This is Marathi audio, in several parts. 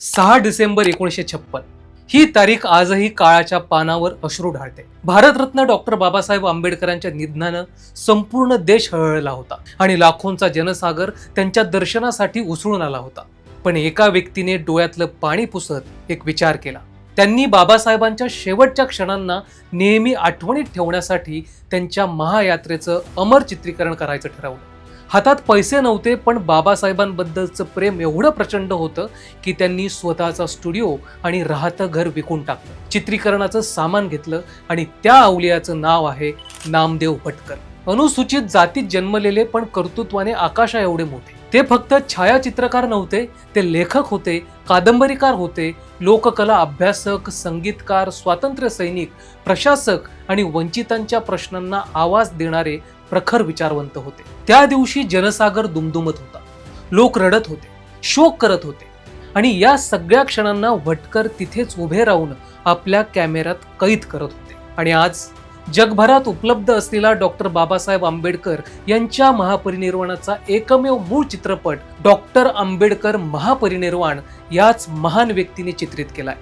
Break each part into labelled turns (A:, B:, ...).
A: सहा डिसेंबर एकोणीसशे छप्पन. ही तारीख आजही काळाच्या पानावर अश्रू ढाळते. भारतरत्न डॉक्टर बाबासाहेब आंबेडकरांच्या निधनानं संपूर्ण देश हळहळला होता आणि लाखोंचा जनसागर त्यांच्या दर्शनासाठी उसळून आला होता. पण एका व्यक्तीने डोळ्यातलं पाणी पुसत एक विचार केला. त्यांनी बाबासाहेबांच्या शेवटच्या क्षणांना नेहमी आठवणीत ठेवण्यासाठी त्यांच्या महायात्रेचं अमर चित्रीकरण करायचं ठरवलं. हातात पैसे नव्हते पण बाबासाहेबांबद्दलचं प्रेम एवढं प्रचंड होतं की त्यांनी स्वतःचा स्टुडिओ आणि राहतं घर विकून टाकलं. चित्रीकरणाचं सामान घेतलं आणि त्या अवलियाचं नाव आहे नामदेव भटकर. अनुसूचित जातीत जन्मलेले पण कर्तृत्वाने आकाशा एवढे मोठे. ते फक्त छायाचित्रकार नव्हते ते लेखक होते कादंबरीकार होते लोककला अभ्यासक संगीतकार स्वातंत्र्य सैनिक प्रशासक आणि वंचितांच्या प्रश्नांना आवाज देणारे प्रखर विचारवंत होते. त्या दिवशी जनसागर दुमदुमत होता. लोक रडत होते शोक करत होते आणि या सगळ्या क्षणांना भटकर तिथेच उभे राहून आपल्या कॅमेऱ्यात कैद करत होते. आणि आज जगभरात उपलब्ध असलेला डॉक्टर बाबासाहेब आंबेडकर यांच्या महापरिनिर्वाणाचा एकमेव मूळ चित्रपट डॉक्टर आंबेडकर महापरिनिर्वाण याच महान व्यक्तीने चित्रित केलाय.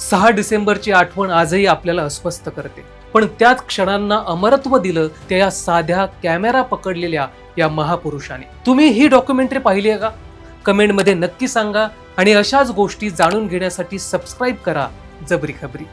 A: सहा डिसेंबरची आठवण आजही आपल्याला अस्वस्थ करते. पण त्याच क्षणांना अमरत्व दिलं त्या या साध्या कॅमेरा पकडलेल्या या महापुरुषाने. तुम्ही ही डॉक्युमेंटरी पाहिली आहे का? कमेंटमध्ये नक्की सांगा आणि अशाच गोष्टी जाणून घेण्यासाठी सबस्क्राईब करा. जबरी खबरी.